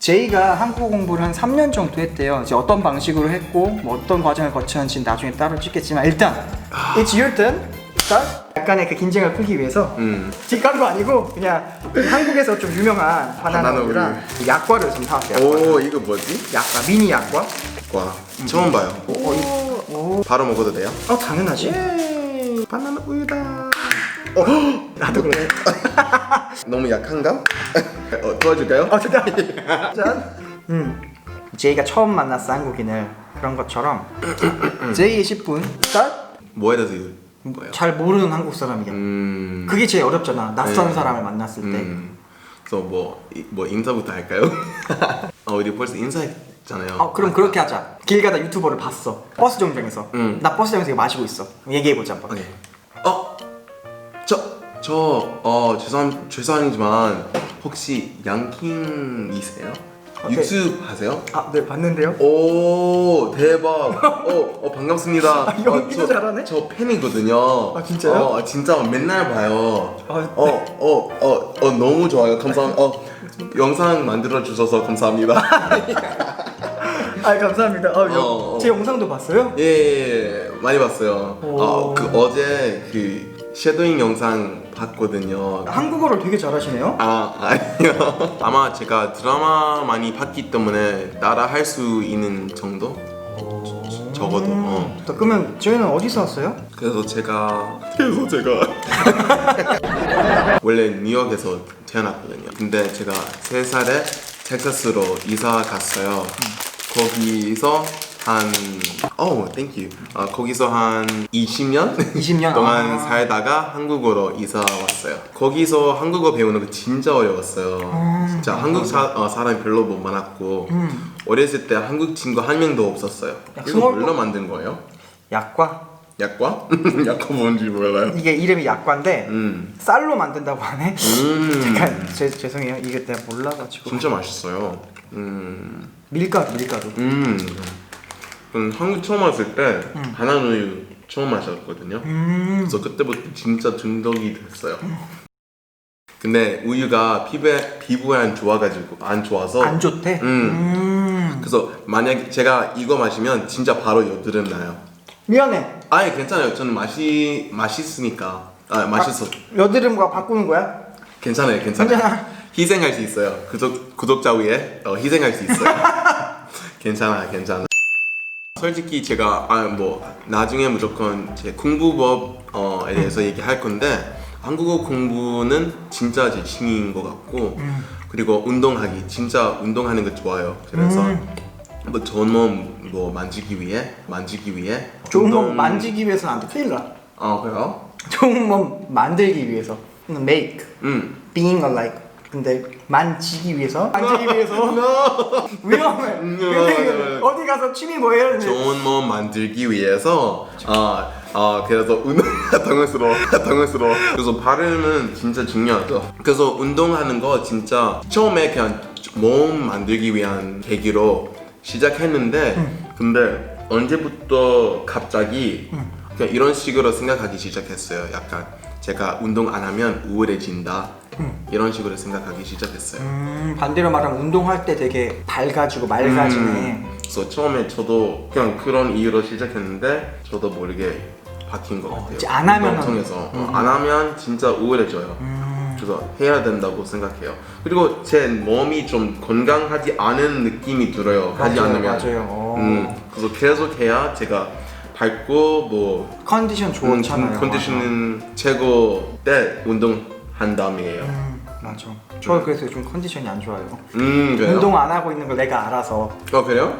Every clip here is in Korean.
제이가 한국어 공부를 한 3년 정도 했대요. 이제 어떤 방식으로 했고 뭐 어떤 과정을 거쳤는지 나중에 따로 찍겠지만 일단 it's your turn. start. 약간의 그 긴장을 풀기 위해서 음. 직관도 아니고 그냥 한국에서 좀 유명한 바나나 바나나 우유랑 약과를 좀 사왔어요. 오 이거 뭐지? 약과 미니 약과. 와 처음 봐요. 어, 이- 오, 바로 먹어도 돼요? 어 당연하지. 예. 바나나 우유다. 나도 그래. 너무 약한가? 어, 도와줄까요? 어, 됐다. 짠. 음. 제이가 처음 만났어 한국인을 그런 것처럼 제이의 10분 start. 뭐에 대해서 이거 뭐예요? 잘 모르는 한국 사람이야. 음. 그게 제일 어렵잖아. 낯선 네. 사람을 만났을 때. 음. 그래서 뭐, 이- 뭐 인사부터 할까요? 어, 우리 벌써 인사했잖아요. 어, 그럼 그렇게 하자. 길 가다 유튜버를 봤어. 버스 정류장에서. 음. 나 버스 정류장에서 이거 마시고 있어. 얘기해 보자 한번. 오케이. 어, 저, 저, 어, 죄송, 죄송하지만 혹시 양킹이세요? 오케이. 유튜브 하세요? 아, 네 봤는데요. 오 대박 어, 어 반갑습니다 아, 연기도 어, 저, 잘하네? 저 팬이거든요 아, 진짜요? 어 진짜 맨날 봐요 아, 네. 어 어 어 어, 어, 너무 좋아요 감사합니다 어 영상 만들어 주셔서 감사합니다 아, 감사합니다. 어, 여- 어, 어. 제 영상도 봤어요? 예, 예 많이 봤어요 오. 어 그 어제 그 쉐도잉 영상 봤거든요 한국어를 되게 잘하시네요. 아 아니요 아마 제가 드라마 많이 봤기 때문에 따라 할 수 있는 정도 적어도 어. 자, 그러면 저희는 어디서 왔어요? 그래서 제가 그래서 제가 원래 뉴욕에서 태어났거든요. 근데 제가 세 살에 텍사스로 이사 갔어요. 거기서 한 어, 땡큐. 아, 거기서 한 20년 20년? 동안 아. 살다가 한국으로 이사 왔어요. 거기서 한국어 배우는 거 진짜 어려웠어요. 아. 진짜 한국 사, 어, 사람이 별로 못 많았고 어렸을 때 한국 친구 한 명도 없었어요. 이거 스몰 뭘로 만든 거예요? 약과. 약과? 약과 뭔지 몰라요. 이게 이름이 약과인데 음. 쌀로 만든다고 하네. 음. 잠깐 제, 죄송해요. 이게 내가 몰라가지고. 진짜 맛있어요. 음. 밀가루 밀가루. 음. 저는 한국 처음 왔을 때 바나나 우유 처음 마셨거든요. 음. 그래서 그때부터 진짜 중독이 됐어요. 근데 우유가 피부에 피부에 안 좋아가지고 안 좋아서 안 좋대. 음. 음. 그래서 만약 제가 이거 마시면 진짜 바로 여드름 나요. 미안해. 아니 괜찮아요. 저는 맛이 맛있으니까 아 맛있어. 여드름과 바꾸는 거야? 괜찮아요, 괜찮아요. 괜찮아. 희생할 수 있어요. 구독 구독자 위해 어, 희생할 수 있어요. 괜찮아, 괜찮아. 솔직히 제가 아 뭐 나중에 무조건 제 공부법에 대해서 얘기할 건데 한국어 공부는 진짜 제 취미인 것 같고 그리고 운동하기 진짜 운동하는 거 좋아요. 그래서 뭐 좋은 몸뭐 만지기 위해 만지기 위해 좋은 몸 운동- 만지기 위해서는 안 돼. 큰일 나. 아 그래요? 좋은 몸 만들기 위해서. make, 음. being alike. 근데 만지기 위해서, 만지기 위해서? 위험해. 음, 어디 가서 취미 뭐예요? 근데 좋은 몸 만들기 위해서 아, 아 그래서 운동 당황스러워. 당황스러워. 그래서 발음은 진짜 중요하죠. 그래서 운동하는 거 진짜 처음에 그냥 몸 만들기 위한 계기로 시작했는데 근데 언제부터 갑자기 그냥 이런 식으로 생각하기 시작했어요. 약간 제가 운동 안 하면 우울해진다 이런 식으로 생각하기 시작했어요 음, 반대로 말하면 운동할 때 되게 밝아지고 맑아지네. 음, 그래서 처음에 저도 그냥 그런 이유로 시작했는데 저도 모르게 바뀐 것 같아요. 이제 안 하면은- 운동 통해서 어, 안 하면 진짜 우울해져요. 그래서 해야 된다고 생각해요. 그리고 제 몸이 좀 건강하지 않은 느낌이 들어요. 하지 맞아요, 않으면. 맞아요. 어. 음, 그래서 계속 해야 제가 밝고 뭐 컨디션 음, 좋잖아요. 컨디션은 최고 때 운동 한 다음이에요. 음, 맞아. 저 그래서 요즘 컨디션이 안 좋아요. 음 그래요? 운동 안 하고 있는 걸 내가 알아서 어 그래요?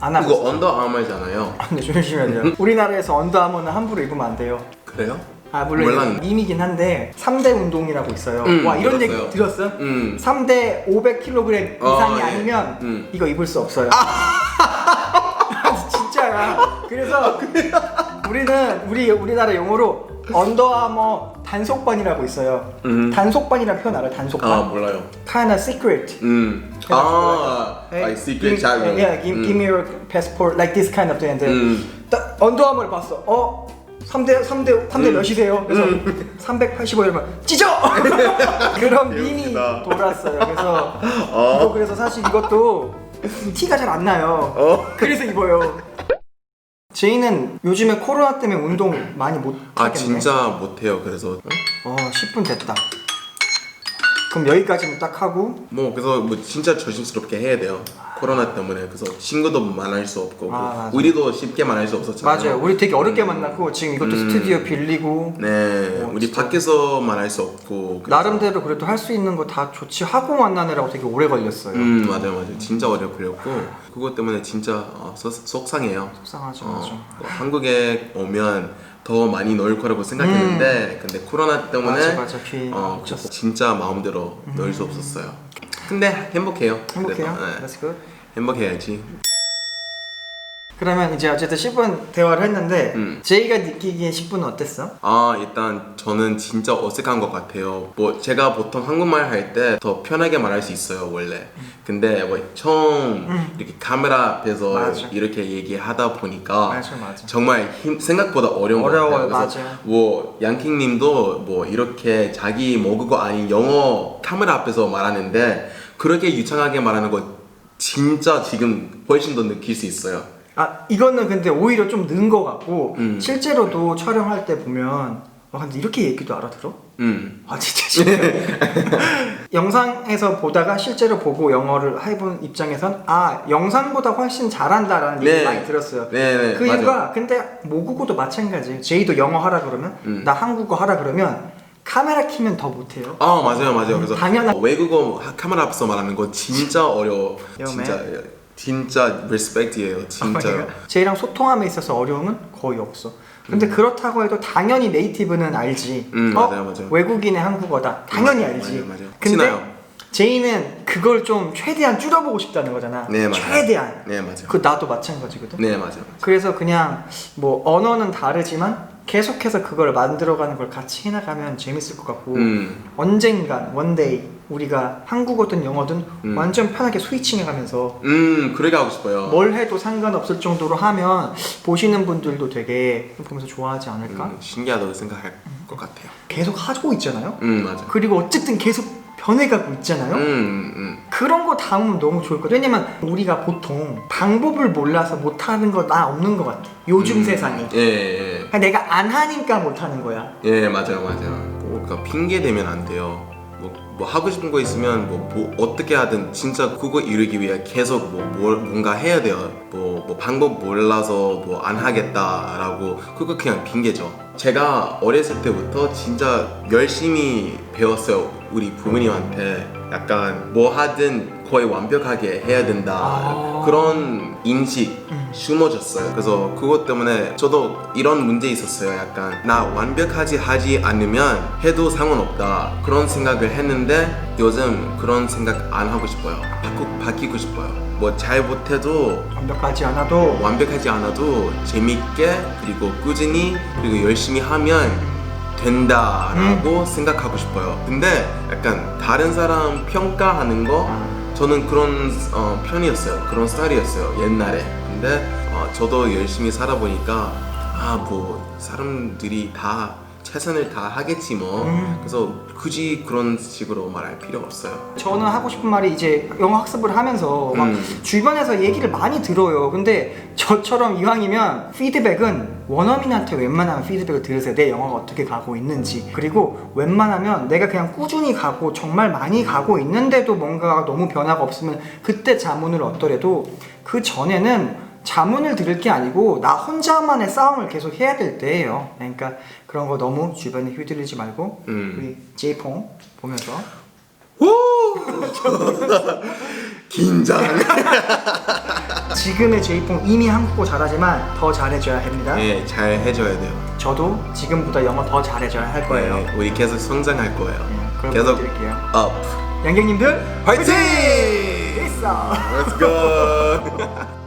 안 하고. 있어. 언더아머잖아요. 아, 근데 조심해야 우리나라에서 언더아머는 함부로 입으면 안 돼요. 그래요? 아 물론 몰랐는데. 밈이긴 한데 3대 운동이라고 있어요. 음, 와 이런 들었어요. 얘기 들었어? 음. 3대 500kg 어, 이상이 예. 아니면 음. 이거 입을 수 없어요. 진짜야. 그래서 우리는 우리 우리나라 용어로 언더아머 단속반이라고 있어요. 음. 단속반이라는 표현 알아요? 단속반. 아 몰라요. Kinda secret. 음. 아, I secret give, 자료. Yeah, give, give me your passport, like this kind of thing. 음. 딱 언더아머를 봤어. 어? 3대 3대 3대 음. 몇이세요? 그래서 385 이러면 찢어! 그런 밈이 웃기다. 돌았어요. 그래서 어. 이거 그래서 사실 이것도 티가 잘 안 나요. 어? 그래서 입어요. 제이는 요즘에 코로나 때문에 운동 많이 못아 하겠네. 진짜 못해요. 그래서 어 10분 됐다. 그럼 여기까지는 딱 하고 뭐 그래서 뭐 진짜 조심스럽게 해야 돼요. 코로나 때문에 그래서 친구도 만날 수 없고 아, 맞아. 우리도 쉽게 만날 수 없었잖아요. 맞아요. 우리 되게 어렵게 만났고 지금 이것도 음. 스튜디오 빌리고 네, 어, 우리 진짜. 밖에서 만날 수 없고 그래서- 나름대로 그래도 할 수 있는 거다 좋지 하고 만나느라고 되게 오래 걸렸어요. 음 맞아요 맞아요 진짜 어려 걸렸고 그것 때문에 진짜 어, 속- 속상해요. 속상하죠, 어, 맞아. 뭐 한국에 오면 더 많이 놀 거라고 생각했는데 근데 코로나 때문에 음. 맞아, 맞아. 귀 어, 묻혔어. 진짜 마음대로 놀수 없었어요. 근데 행복해요. 행복해요. 그래도, 네, That's good. 행복해야지. 그러면 이제 어쨌든 10분 대화를 했는데 음. 제이가 느끼기에 10분은 어땠어? 아 일단 저는 진짜 어색한 것 같아요. 뭐 제가 보통 한국말 할 때 더 편하게 말할 수 있어요 원래. 근데 뭐 처음 음. 이렇게 카메라 앞에서 맞아. 이렇게 얘기하다 보니까 맞아, 맞아. 정말 힘, 생각보다 어려운 어려워요, 것 같아요. 그래서 맞아요. 뭐 양킹님도 뭐 이렇게 자기 모국어 아닌 영어 카메라 앞에서 말하는데 그렇게 유창하게 말하는 거 진짜 지금 훨씬 더 느낄 수 있어요. 아 이거는 근데 오히려 좀 는 거 같고 음. 실제로도 촬영할 때 보면 와 근데 이렇게 얘기도 알아들어? 음. 아 진짜 신기해. 영상에서 보다가 실제로 보고 영어를 해본 입장에선 아 영상보다 훨씬 잘한다라는 네. 얘기 많이 들었어요. 네, 네, 그 맞아요. 이유가 근데 모국어도 마찬가지예요. 제이도 영어 하라 그러면 음. 나 한국어 하라 그러면 카메라 키면 더 못해요. 아 맞아요 맞아요 그래서 어, 외국어 하- 카메라 앞에서 말하는 거 진짜 어려워. 진짜 진짜 리스펙트예요 진짜 그러니까 제이랑 소통함에 있어서 어려움은 거의 없어. 근데 그렇다고 해도 당연히 네이티브는 알지. 음, 어? 맞아요, 맞아요. 외국인의 한국어다. 당연히 맞아요, 알지. 맞아요, 맞아요. 근데 티나요. 제이는 그걸 좀 최대한 줄여보고 싶다는 거잖아. 네 맞아요 최대한. 네 맞아요 그 나도 마찬가지거든. 네 맞아요 그래서 그냥 뭐 언어는 다르지만 계속해서 그걸 만들어가는 걸 같이 해나가면 재밌을 것 같고 음 언젠간 원데이 우리가 한국어든 영어든 음. 완전 편하게 스위칭해가면서 음 그렇게 하고 싶어요 뭘 해도 상관없을 정도로 하면 보시는 분들도 되게 보면서 좋아하지 않을까? 음, 신기하다고 생각할 것 같아요 계속 하고 있잖아요. 음 맞아 그리고 어쨌든 계속 변해가고 있잖아요. 음, 음. 그런 거 담으면 너무 좋을 것 같아요. 왜냐면 우리가 보통 방법을 몰라서 못하는 거 나 없는 것 같아. 요즘 음. 세상에. 예, 예, 그냥 내가 안 하니까 못하는 거야. 예, 맞아요, 맞아요. 그러니까 핑계 대면 안 돼요. 뭐, 뭐 하고 싶은 거 있으면 뭐, 뭐 어떻게 하든 진짜 그거 이루기 위해 계속 뭐 뭘, 뭔가 해야 돼요. 뭐, 뭐 방법 몰라서 뭐 안 하겠다라고 그거 그냥 핑계죠. 제가 어렸을 때부터 진짜 열심히 배웠어요. 우리 부모님한테 약간 뭐 하든 거의 완벽하게 해야 된다 아. 그런 인식 음. 심어졌어요. 그래서 그것 때문에 저도 이런 문제 있었어요. 약간 나 완벽하지 하지 않으면 해도 상관없다 그런 생각을 했는데 요즘 그런 생각 안 하고 싶어요. 바꾸, 바뀌고 싶어요. 뭐 잘 못해도 완벽하지 않아도 완벽하지 않아도 재밌게 그리고 꾸준히 그리고 열심히 하면 된다라고 생각하고 싶어요. 근데 약간 다른 사람 평가하는 거 저는 그런 어, 편이었어요. 그런 스타일이었어요. 옛날에. 근데 어, 저도 열심히 살아보니까 아 뭐 사람들이 다 최선을 다 하겠지 뭐. 음. 그래서 굳이 그런 식으로 말할 필요 없어요. 저는 하고 싶은 말이 이제 영어 학습을 하면서 막 음. 주변에서 얘기를 많이 들어요. 근데 저처럼 이왕이면 피드백은 원어민한테 웬만하면 피드백을 들으세요. 내 영어가 어떻게 가고 있는지. 그리고 웬만하면 내가 그냥 꾸준히 가고 정말 많이 가고 있는데도 뭔가 너무 변화가 없으면 그때 자문을 얻더라도 그 전에는 자문을 들을 게 아니고 나 혼자만의 싸움을 계속 해야 될 때예요. 그러니까 그런 거 너무 주변에 휘둘리지 말고 음. 우리 제이퐁 보면서 긴장. 지금의 제이퐁 이미 한국어 잘하지만 더 잘해줘야 합니다. 네, 잘 해줘야 돼요. 저도 지금보다 영어 더 잘해줘야 할 거예요. 네, 우리 계속 성장할 거예요. 네, 그럼 계속 부탁드릴게요. up. 양갱님들 화이팅! 있어. Let's go.